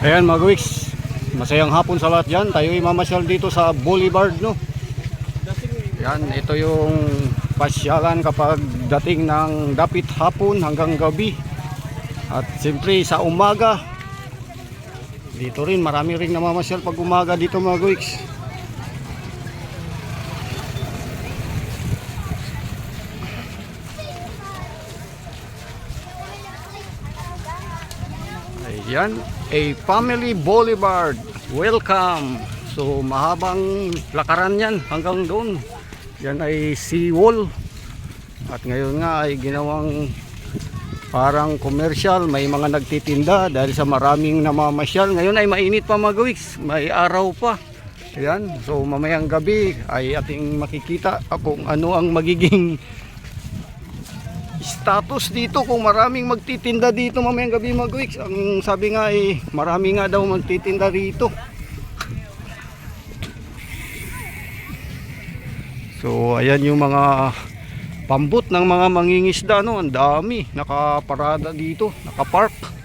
Ayan mga Gwiks, masayang hapon sa lahat dyan. Tayo ay mamasyal dito sa Boulevard, no? Yan, ito yung pasyalan kapag dating ng dapit hapon hanggang gabi. At siyempre sa umaga, dito rin marami rin namamasyal pag umaga dito mga Gwiks. Ayan, a family boulevard. Welcome. So mahabang lakaran yan hanggang doon. Yan ay seawall. At ngayon nga ay ginawang parang commercial. May mga nagtitinda dahil sa maraming namamasyal. Ngayon ay mainit pa mga gawiks. May araw pa. Ayan. So mamayang gabi ay ating makikita kung ano ang magiging status dito kung maraming magtitinda dito mamayang gabi mga weeks. Ang sabi nga ay marami nga daw magtitinda dito. So ayan yung mga pambot ng mga mangingisda no, ang dami nakaparada dito, nakapark.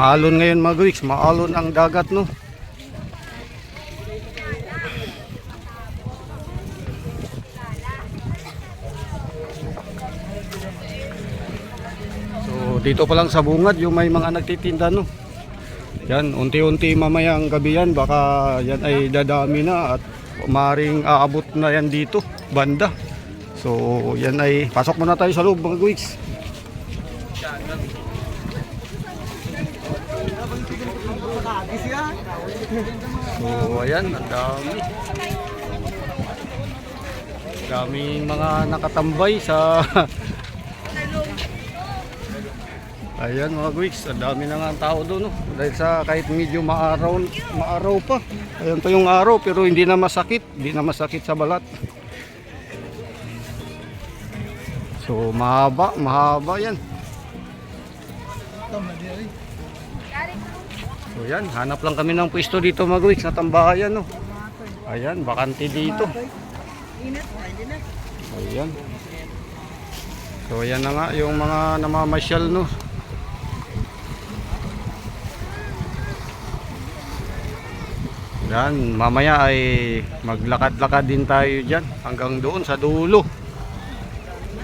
Maalon ngayon mga weeks, maalon ang dagat no. So dito pa lang sa bungad yung may mga nagtitinda no. Yan, unti-unti mamayang gabi yan baka yan ay dadami na at maring aabot na yan dito banda. So yan ay pasok muna tayo sa loob mga weeks. So ayan, ang dami. Daming mga nakatambay sa Ayan mga guys, ang dami na nga ang tao doon no? Dahil sa kahit medyo maaraw, maaraw pa. Ayan pa yung araw pero hindi na masakit, hindi na masakit sa balat. So mahaba, mahaba yan. So yan, hanap lang kami ng pwesto dito guys, na tambayan no. Ayan, bakante dito. Ayan. So ayan na nga yung mga namamasyal no. Yan, mamaya ay maglakad-lakad din tayo dyan hanggang doon sa dulo.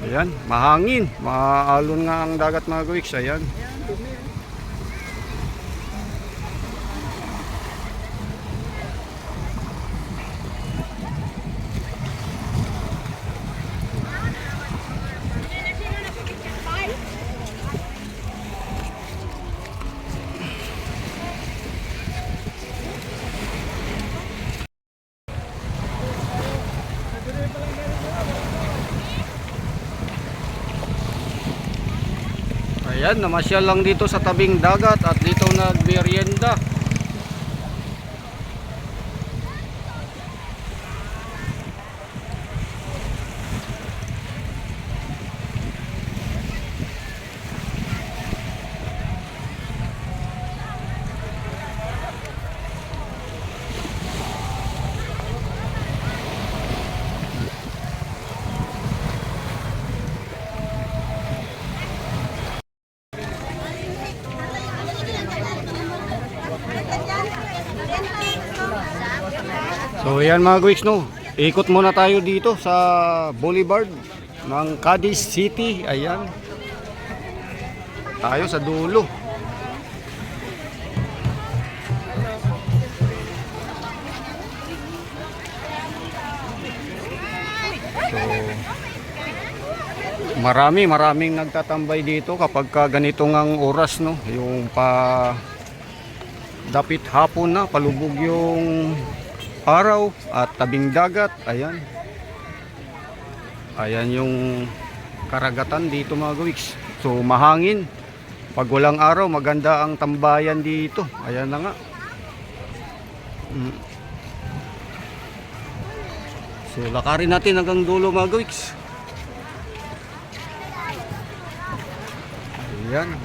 Ayan, mahangin. Maalon nga ang dagat mga guwiks. Ayan. Ayan, namasyal lang dito sa tabing dagat at dito nagmerienda. Ayan mga guys no, ikot muna tayo dito sa Boulevard ng Cadiz City. Ayan. Tayo sa dulo. So marami maraming nagtatambay dito kapag ka ganitong ang oras no, yung pa dapit hapon na palubog yung araw at tabing dagat ayan ayan yung karagatan dito mga gawiks so mahangin pag walang araw maganda ang tambayan dito ayan na nga Mm. So, lakarin natin hanggang dulo mga gawiks. Ayan.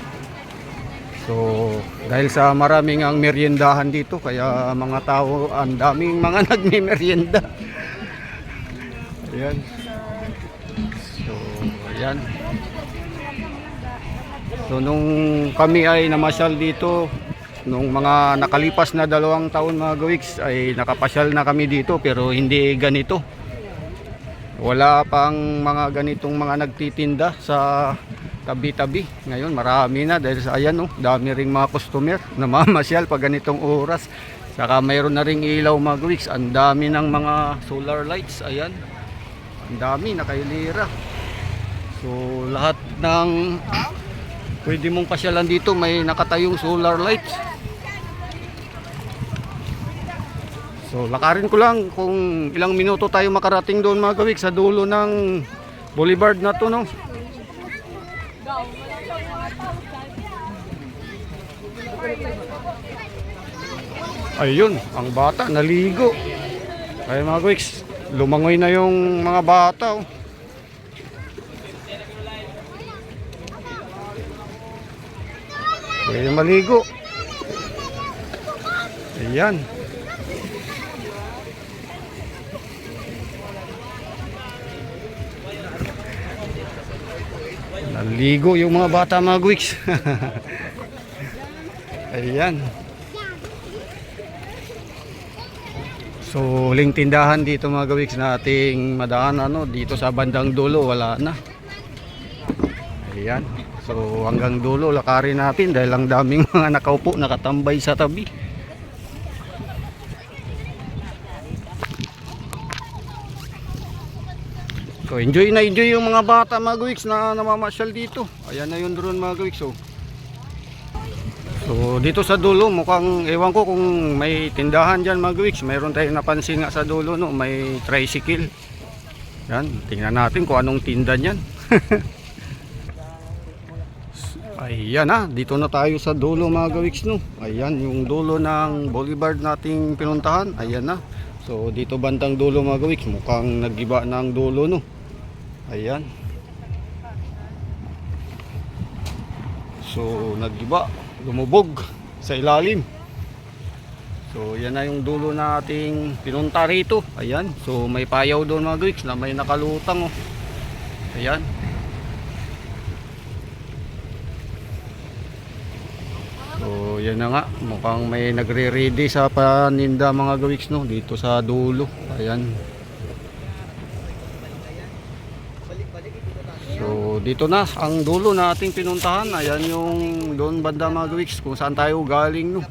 So, dahil sa maraming ang meriendahan dito, kaya mga tao, ang daming mga nagme-merienda. Ayan. So, ayan. So, nung kami ay namasyal dito, nung mga nakalipas na dalawang taon mga gawiks, ay nakapasyal na kami dito, pero hindi ganito. Wala pang mga ganitong mga nagtitinda sa tabi-tabi. Ngayon marami na dahil sa ayan oh, dami ring mga customer na mamasyal pag ganitong oras. Saka mayroon na ring ilaw mga gawiks. Ang dami ng mga solar lights. Ayan. Ang dami nakailira. So lahat ng pwede mong pasyalan dito may nakatayong solar lights. So lakarin ko lang kung ilang minuto tayo makarating doon mga gawik sa dulo ng boulevard na to no. Ayun, ang bata naligo. Kaya mga gawiks, lumangoy na yung mga bata. Oh. Pwede maligo. Ayan. Naligo yung mga bata mga gwiks. Ayan. So, huling tindahan dito mga gawiks na ating madaan ano, dito sa bandang dulo wala na. Ayan. So, hanggang dulo lakarin natin dahil ang daming mga nakaupo nakatambay sa tabi. So, enjoy na enjoy yung mga bata mga gawiks na namamasyal dito. Ayan na yung drone mga gawiks. So, So dito sa dulo mukhang ewan ko kung may tindahan diyan mga gawiks. Mayroon tayong napansin nga sa dulo no, may tricycle. Yan, tingnan natin kung anong tinda niyan. Ayan na, dito na tayo sa dulo mga gawiks no. Ayan yung dulo ng boulevard nating pinuntahan. Ayan na. So dito bandang dulo mga gawiks, mukhang nagiba na dulo no. Ayan. So nagiba, lumubog sa ilalim. So yan na yung dulo nating pinunta rito. Ayan. So may payaw doon mga Greeks na may nakalutang oh. Ayan. So yan na nga. Mukhang may nagre-ready sa paninda mga Greeks no dito sa dulo. Ayan. So dito na ang dulo na ating pinuntahan. Ayan yung doon banda mga Greeks kung saan tayo galing no.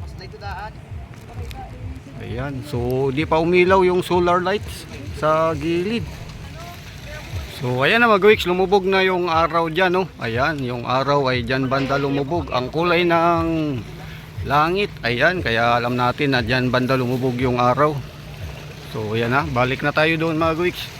Ayan. So, di pa umilaw yung solar lights sa gilid. So, ayan na mga gawiks, lumubog na yung araw dyan, no? Ayan, yung araw ay dyan banda lumubog. Ang kulay ng langit, ayan, kaya alam natin na dyan banda lumubog yung araw. So, ayan na, balik na tayo doon mga gawiks.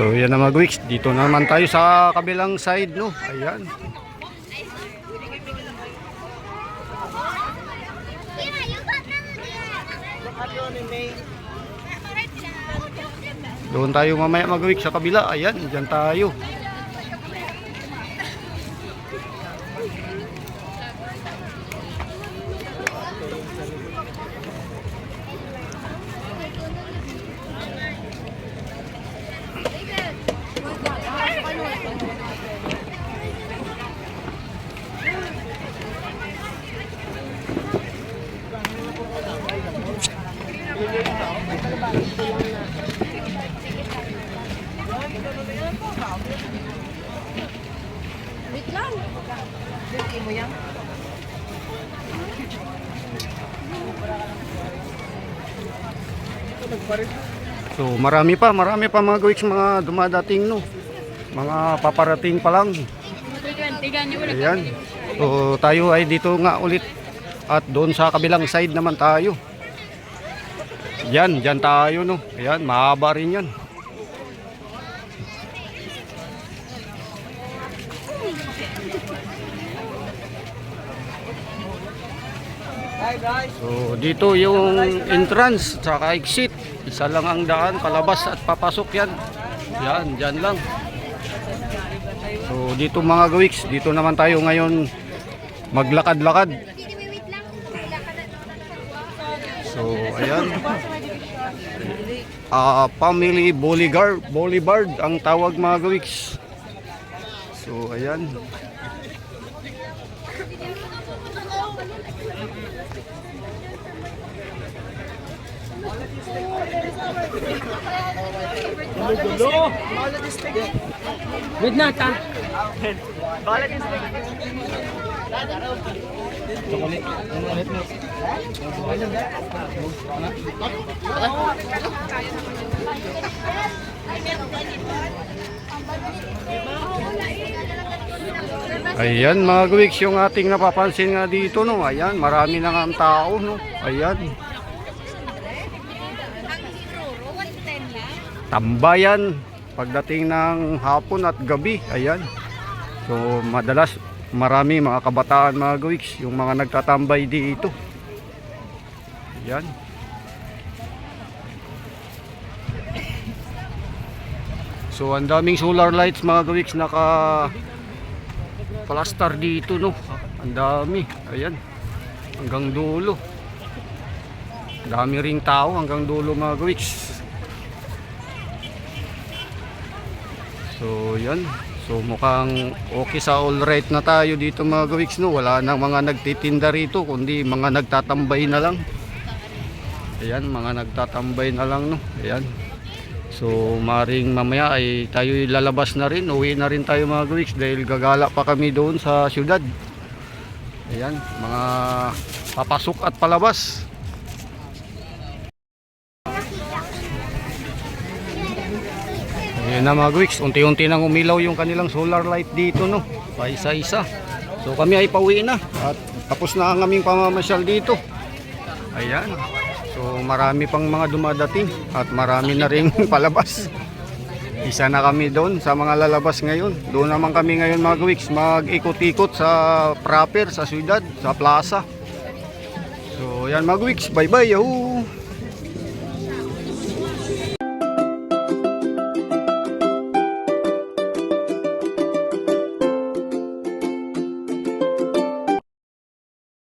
So yan na magwiks. Dito naman tayo sa kabilang side no. Ayan. Doon tayo mamaya magwiks sa kabila. Ayan, diyan tayo. So marami pa, marami pa mga gawiks mga dumadating no. Mga paparating pa lang. Ayan. So tayo ay dito nga ulit at doon sa kabilang side naman tayo. Yan, dyan tayo no. Ayan, mahaba rin yan. So dito yung entrance saka exit. Isa lang ang daan palabas at papasok yan. Yan, dyan lang. So dito mga gawiks, dito naman tayo ngayon maglakad-lakad. So ayan. Ah, family bodyguard, bodyguard ang tawag mga gawiks. So ayan. Wait na, ta. Ayan mga gawiks, yung ating napapansin nga dito no. Ayan, marami na nga ang tao no. Ayan. Tambayan pagdating ng hapon at gabi. Ayan. So madalas marami mga kabataan mga gawiks yung mga nagtatambay dito. Ayan. So ang daming solar lights mga gawiks naka plaster dito no. Ang dami. Ayan. Hanggang dulo. Dami ring tao hanggang dulo mga gawiks. So yan. So mukhang okay sa all right na tayo dito mga gawiks no. Wala nang mga nagtitinda rito kundi mga nagtatambay na lang. Ayan, mga nagtatambay na lang no. Ayan. So maring mamaya ay tayo lalabas na rin. Uwi na rin tayo mga gawiks dahil gagala pa kami doon sa syudad. Ayan, mga papasok at palabas. Ayan na mga gawiks, unti-unti nang umilaw yung kanilang solar light dito no. Pa isa-isa. So kami ay pauwi na at tapos na ang aming pamamasyal dito. Ayan. So marami pang mga dumadating at marami na ring palabas. Isa na kami doon sa mga lalabas ngayon. Doon naman kami ngayon mga gawiks mag-ikot-ikot sa proper, sa syudad, sa plaza. So yan mga gawiks, bye bye. Yahoo!